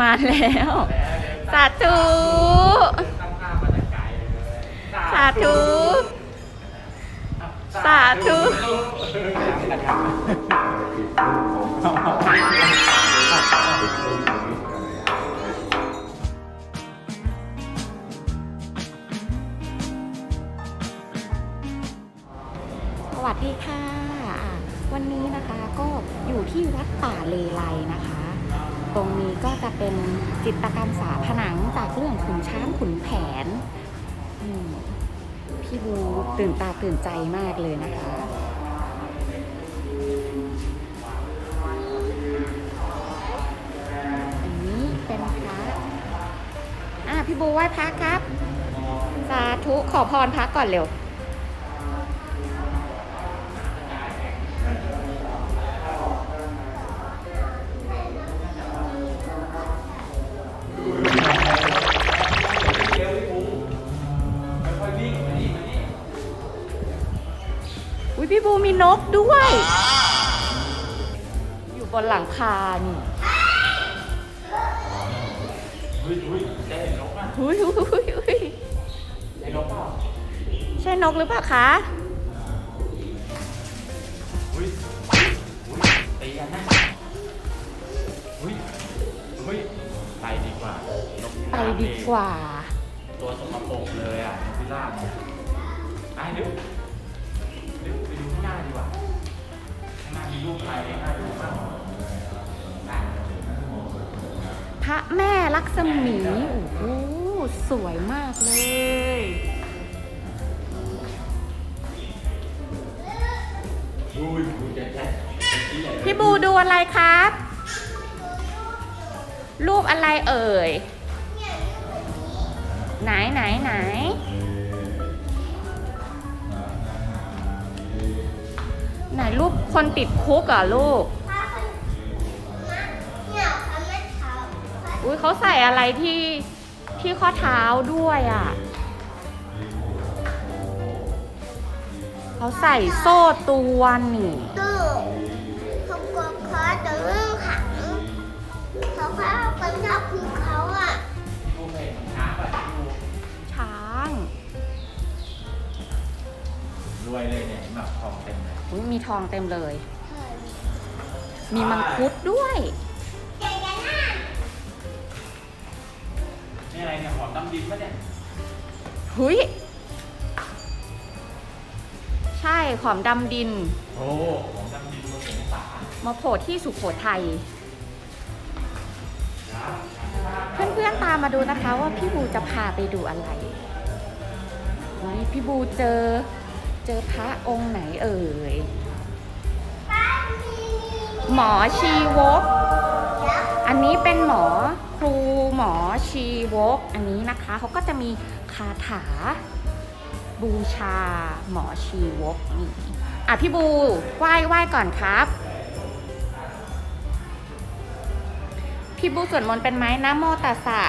มาแล้ว สาธุ สาธุ สาธุสวัสดีค่ะ วันนี้นะคะก็อยู่ที่วัดป่าเลไลนะคะ ตรงนี้ก็จะเป็นจิตรกรรมฝาผนังจากเรื่องขุนช้างขุนแผน พี่บูตื่นตาตื่นใจมากเลยนะคะอันนี้เป็นพระอะพี่บูไหว้พระครับ สาธุขอพรพระก่อนเร็ว พี่บูมีนกด้วย อยู่บนหลังคานี่อุ้ยอุ้ยได้เห็นนกอะอุ้ยอุ้ยอุ้ยอุ้ยได้นกเปล่าใช่นกหรือเปล่าคะอุ้ยอุ้ยตีกันนะอุ้ยอุ้ยไปดีกว่านกพิไปราบดีกว่า ตัวสกปรกเลยอะนกพิราบเนี่ยไปเร็ว แม่ลักษมี โอ้โห สวยมากเลยอุ้ยอุ้ยแจ๊ะแจ๊ะเป็นที่ใหญ่เลย พี่บูดูอะไรครับ รูปอะไรเอ่ย ไหนไหนไหน ไหนรูปคนติดคุกเหรอะลูก อุ้ยเขาใส่อะไรที่ที่ข้อเท้าด้วยอะ เขาใส่โซ่ตรวนนี่ตู้เขากลัวเขาจะเรื่องขังเขาแค่เป็นชอบคือเขาอะดูเพลงช้างป่ะดูช้าง รวยเลยเนี่ยเห็นแบบทองเต็มเลย อุ๊ยมีทองเต็มเลย มีมังคุดด้วย อะไรเนี่ยหอมดำดินปะเนี่ยหุยใช่ขอมดำดินโอ้หอมดำดินบนสงสามาโผล่ที่สุโขทัยเพื่อนๆตามมาดูนะคะว่าพี่บูจะพาไปดูอะไรอุ๊ยพี่บูเจอเจอพระองค์ไหนเอ่ยหมอชีวก อันนี้เป็นหมอครู หมอชีวกอันนี้นะคะเขาก็จะมีคาถาบูชาหมอชีวกนี่อะพี่บูไหว้ไหว้ก่อนครับ พี่บูสวดมนต์เป็นไหมนะโมตัสสะ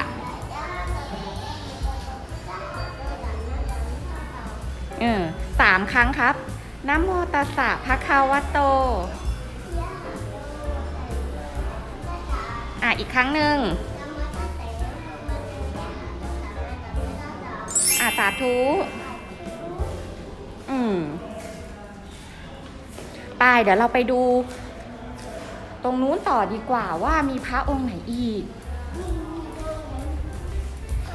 เออสามครั้งครับนะโมตัสสะภะคะวะโต อะอีกครั้งหนึ่ง อะสาธุอืมไปเดี๋ยวเราไปดู ตรงนู้นต่อดีกว่าว่ามีพระองค์ไหนอีก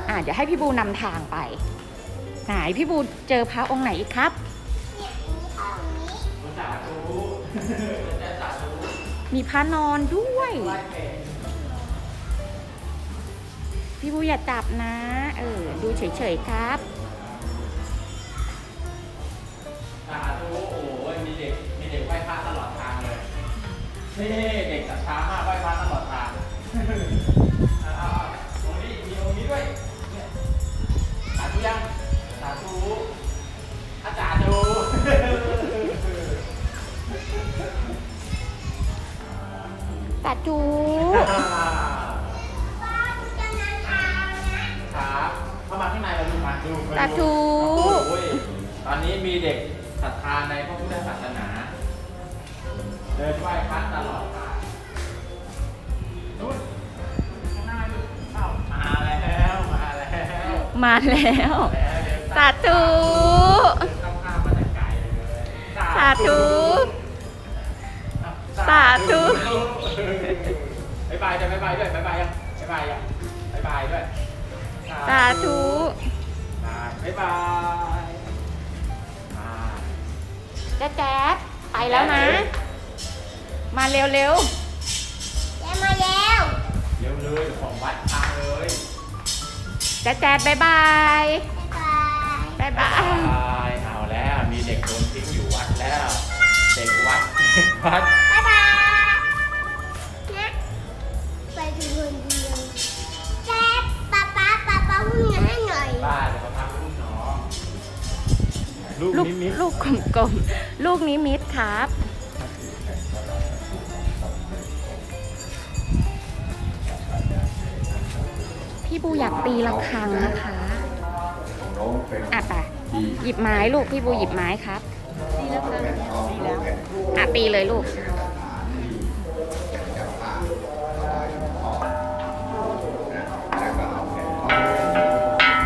อะเดี๋ยวให้พี่บูนำทางไป ไหนพี่บูเจอพระองค์ไหนอีกครับสาธุมีพระนอนด้วย พี่บูอย่าจับนะ เออ ดูเฉยๆครับสาธุโอ้ยมีเด็ก มีเด็กไหว้พระตลอดทางเลยเฮ้เด็กศรัทธามากไหว้พระตลอดทาง สาธุโอ้ยตอนนี้มีเด็กศรัทธาในพระพุทธศาสนา เดินไหว้พระตลอดทางนู่นข้างหน้ามาแล้ว แล้วเดินสาธุ เดินข้ามข้ามมาแต่ไกลเลยสาธุ สาธุบายบายจะบายบายด้วยบายบายยังบายบายยังบายบายด้วย สาธุ บายบายมาแจ๊ดแจ๊ดไปแล้วนะ มาเร็วเร็วแย่มาแล้วเร็วเลยของวัดทางเลยๆแจ๊ดแจ๊ดบายบายบ๊ายบายบาย บายบาย เอาแล้วมีเด็กโดนทิ้งอยู่วัดแล้ว เด็กวัดเด็กวัดบ๊า ลูกลูกนิมิต ลูกกลมๆ ลูกนิมิตครับ พี่บูอยากตีระฆังนะคะอะไปหยิบไม้ลูกพี่บูหยิบไม้ครับตีระฆังตีแล้วอะตีเลยลูก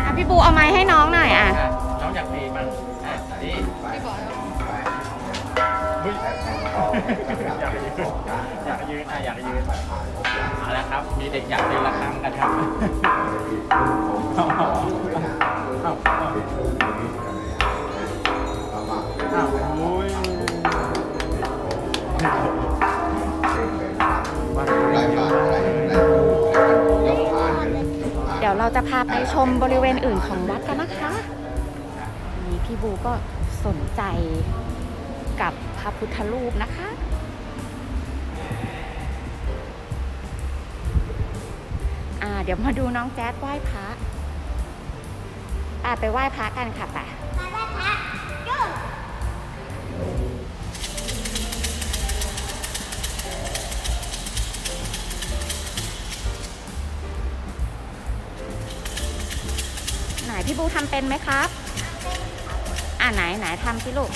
อะพี่บูเอาไม้ให้น้องหน่อยอะ อยากยืนอยากยืนอะอยากยืนเอาละครับ มีเด็กอยากตีละครั้งกันครับเอาเอาเอาเอาเอาโอ้ยเดี๋ยวเราจะพาไปชมบริเวณอื่นของวัดกันนะคะ นี่พี่บูก็สนใจกับ ระพุทธรูปนะคะ อ่า เดี๋ยวมาดูน้องแจ๊ดไหว้พระ อ่าไปไหว้พระกันค่ะไปมาได้พระจุ๊บไหนพี่บูทำเป็นไหมครับ อ่าไหนไหนทำสิลูก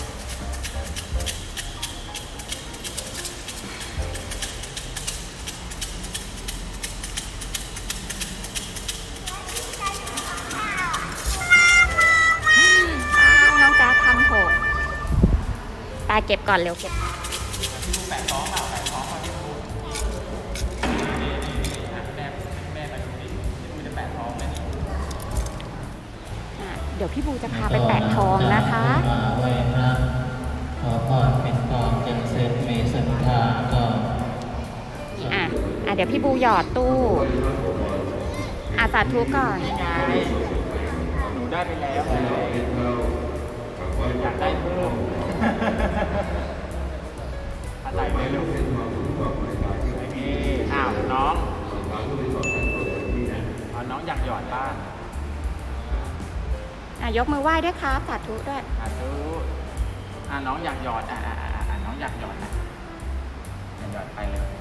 เก็บก่อนเร็วเก็บเดี๋ยวพี่บูจะพาไปแปะทองนะคะขอพรเป็นทองจึงเสร็จมีสันทาก็อะอะเดี๋ยวพี่บูหยอดตู้อะสาธุก่อนหนูได้ไปแล้วอยากได้เพิ่ม อะไรไม่รู้นี่อ้าวน้องอ๋อน้องอยากหยอดบ้างอะยกมือไหว้ด้วยครับสาธุด้วยอะดูอะน้องอยากหยอดอะอะอะอะน้องอยากหยอดนะอยากหยอดไปเลย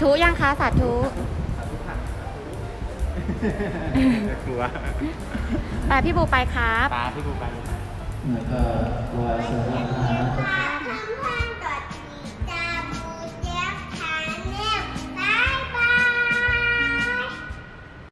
ธุยังคะสาธุสาธุค่ะกลัวไปพี่บูไปครับ ตาพี่บูไปเลย แล้วก็วาสนา